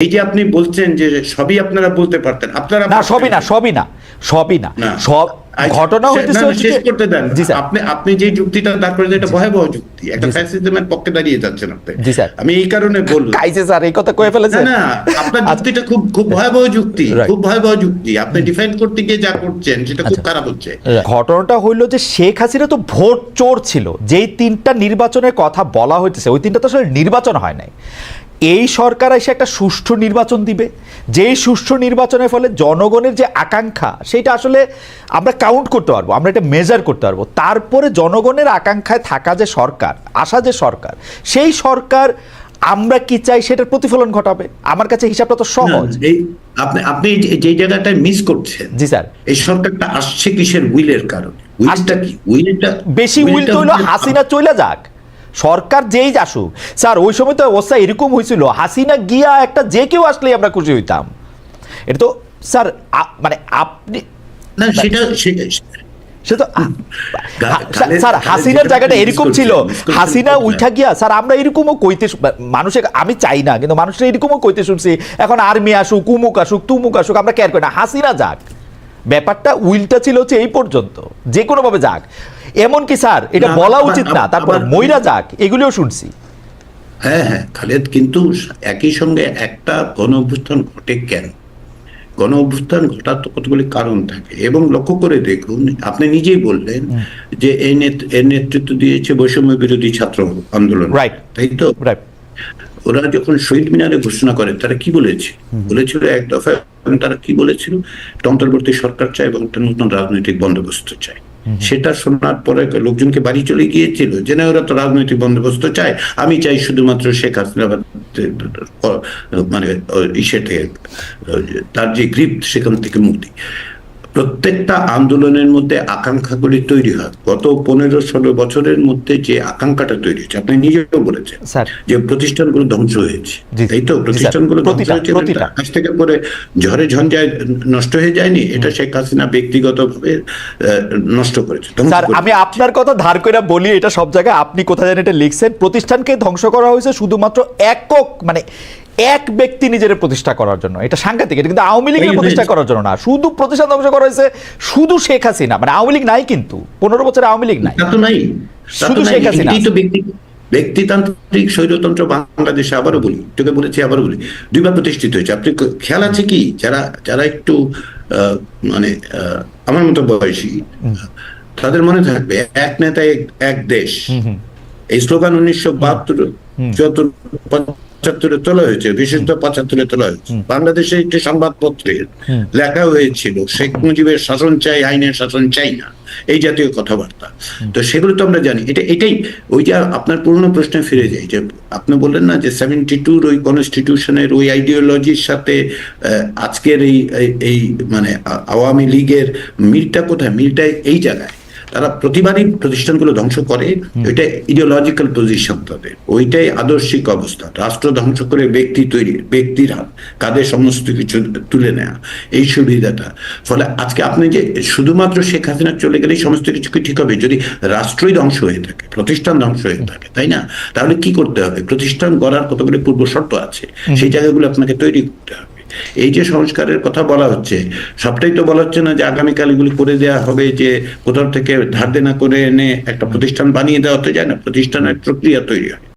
এই যে আপনি বলছেন যে সবই আপনারা বলতে পারতেন আপনারা না সবই না সবই না সবই না। সব আচ্ছা, ঘটনা হইতেছে শেষ করতে দেন। আপনি আপনি যে যুক্তিটা তারপরে এটা ভয়াবহ যুক্তি। একটা ফ্যাসিজমের পক্ষে দাঁড়িয়ে যাচ্ছেন আপনি। জি স্যার। আমি এই কারণে বললাম। কাইছে স্যার এই কথা কয়ে ফেলেছে না না আপনার আচ্ছা। যুক্তিটা খুব খুব ভয়াবহ যুক্তি খুব ভয়াবহ যুক্তি। আপনি ডিফেন্ড করতে গিয়ে যা করছেন সেটা খুব আচ্ছা। খারাপ হচ্ছে। ঘটনাটা হইল যে শেখ হাসিনা তো ভোট চোর ছিল। যেই তিনটা নির্বাচনের কথা বলা হইতেছে ওই তিনটা তো আসলে নির্বাচন হয় নাই। এই সরকার এসে একটা সুষ্ঠু নির্বাচন দিবে। যেই সুষ্ঠু নির্বাচনের ফলে জনগণের যে আকাঙ্ক্ষা সেটা আসলে আমরা কাউন্ট করতে পারব আমরা এটা মেজার করতে পারব। তারপরে জনগণের আকাঙ্ক্ষায় থাকা যে সরকার আসা যে সরকার সেই সরকার আমরা কি চাই সেটার প্রতিফলন ঘটাবে? আমার কাছে হিসাবটা তো সহজ। আপনি আপনি যে- জায়গাটায় মিস করছেন জি স্যার। এই সরকারটা আসছে কিসের উইলের কারণে? উইলটা কি? উইলটা বেশি উইল তো হইল হাসিনা চলে যাক। সরকার যেই আসুক। স্যার ওই সময় তো অবস্থা এরকম হয়েছিল। হাসিনা গিয়া একটা যে কেউ আসলেই আমরা খুশি হইতাম। এটা তো স্যার মানে আপনি না সেটা সেটা সে তো গা- হা- গালের- স্যার হাসিনার জায়গাটা এরকম ছিল। হাসিনা। উঠা গিয়া স্যার আমরা এরকমও কইতে মানুষের আমি চাই না কিন্তু মানুষের এরকমও কইতে শুনছি। এখন আর্মি আসুক উমুক আসুক তুমুক আসুক আমরা কেয়ার করি না। হাসিনা যাক। ব্যাপারটা উইলটা ছিল হচ্ছে এই পর্যন্ত। যে কোনো ভাবে যাক এমনকি স্যার? এটা বলা উচিত না। তারপর মইরা যাক এগুলিও শুনছি। হ্যাঁ হ্যাঁ খালেদ কিন্তু একই সঙ্গে একটা গণ অভ্যুত্থান ঘটে কেন? গণ অভ্যুত্থান ঘটার তো কতগুলি কারণ থাকে। এবং লক্ষ্য করে দেখুন আপনি নিজেই বললেন যে এর নেতৃত্ব দিয়েছে বৈষম্য বিরোধী ছাত্র আন্দোলন. তাই তো? ওরা যখন শহীদ মিনারে ঘোষণা করে তারা কি বলেছে? বলেছিল এক দফায় তারা কি বলেছিল? অন্তর্বর্তী সরকার চায় এবং একটা নতুন রাজনৈতিক বন্দোবস্ত চায়। সেটা শোনার পরে লোকজনকে বাড়ি চলে গিয়েছিল। যে না ওরা তো রাজনৈতিক বন্দোবস্ত চায়। আমি চাই শুধুমাত্র শেখ হাসিনা মানে থেকে তার যে গ্রিপ সেখান থেকে মুক্তি। প্রত্যেকটা আন্দোলনের মধ্যে আকাঙ্ক্ষাগুলি তৈরি হয়। গত পনেরো ষোলো বছরের মধ্যে যে আকাঙ্ক্ষাটা তৈরি হয়েছে আপনি নিজেও বলেছেন যে প্রতিষ্ঠানগুলো ধ্বংস হয়েছে। তাই তো? প্রতিষ্ঠানগুলো। ধ্বংস হয়েছে। আকাশ থেকে পরে ঝড়ে ঝঞ্ঝায় নষ্ট হয়ে যায়নি? এটা শেখ হাসিনা ব্যক্তিগতভাবে নষ্ট করেছে। স্যার করেছে। আমি আপনার কথা ধার করে বলি এটা সব জায়গায় আপনি কোথায় জানেন এটা লিখছেন। প্রতিষ্ঠানকে ধ্বংস করা হয়েছে শুধুমাত্র একক মানে এক ব্যক্তি নিজের প্রতিষ্ঠা করার জন্য। এটা সাংঘাতিক এটা কিন্তু আওয়ামী লীগের প্রতিষ্ঠা করার জন্য না। শুধু প্রতিষ্ঠান ধ্বংস করা হয়েছে শুধু শেখ হাসিনা। মানে আওয়ামী লীগ নাই কিন্তু। পনেরো বছর আওয়ামী লীগ নাই। তো নাই। শুধু শেখ হাসিনা। ব্যক্তিতান্ত্রিক স্বৈরতন্ত্র বাংলাদেশে আবারও বলি তোকে বলেছি আবারও বলি দুইবার প্রতিষ্ঠিত হয়েছে। আপনি খেয়াল আছে কি? যারা যারা একটু আহ, মানে আমার মতো বয়সী তাদের মনে থাকবে এক নেতা এক- এক দেশ এই স্লোগান উনিশশো বাহাত্তর চুয়াত্তর পঁচাত্তরে তোলা হয়েছে বিশেষত পঁচাত্তরে তোলা হয়েছে। বাংলাদেশে একটি সংবাদপত্রে লেখা হয়েছিল শেখ মুজিবের শাসন চাই আইনের শাসন চাই না। এই জাতীয় কথাবার্তা। তো সেগুলো তো আমরা জানি। এটা এটাই ওই যে আপনার পুরনো প্রশ্নে ফিরে যাই যে আপনি বললেন না যে সেভেন্টি টুর ওই কনস্টিটিউশনের ওই আইডিওলজির সাথে আজকের এই এই- এই মানে আওয়ামী লীগের মিলটা কোথায়? মিলটা এই জায়গায়। তারা প্রতিবারই প্রতিষ্ঠানগুলো ধ্বংস করে ওইটা ইডিওলজিক্যাল পজিশন তাদের। ওইটাই আদর্শিক অবস্থা। রাষ্ট্র ধ্বংস করে ব্যক্তি তৈরি ব্যক্তির হাত কাঁধে সমস্ত কিছু তুলে নেওয়া এই সুবিধাটা। ফলে আজকে আপনি যে শুধুমাত্র শেখ হাসিনা চলে গেলেই সমস্ত কিছু কি ঠিক হবে? যদি রাষ্ট্রই ধ্বংস হয়ে থাকে প্রতিষ্ঠান ধ্বংস হয়ে থাকে তাই না? তাহলে কি করতে হবে? প্রতিষ্ঠান গড়ার কতগুলি পূর্ব শর্ত আছে সেই জায়গাগুলো আপনাকে তৈরি করতে হবে। এই যে সংস্কারের কথা বলা হচ্ছে, সবটাই তো বলা হচ্ছে না যে আগামীকাল এগুলি করে দেওয়া হবে, যে কোথাও থেকে ধার দেনা করে এনে একটা প্রতিষ্ঠান বানিয়ে দেওয়া তো যায় না, প্রতিষ্ঠানের প্রক্রিয়া তৈরি হয়।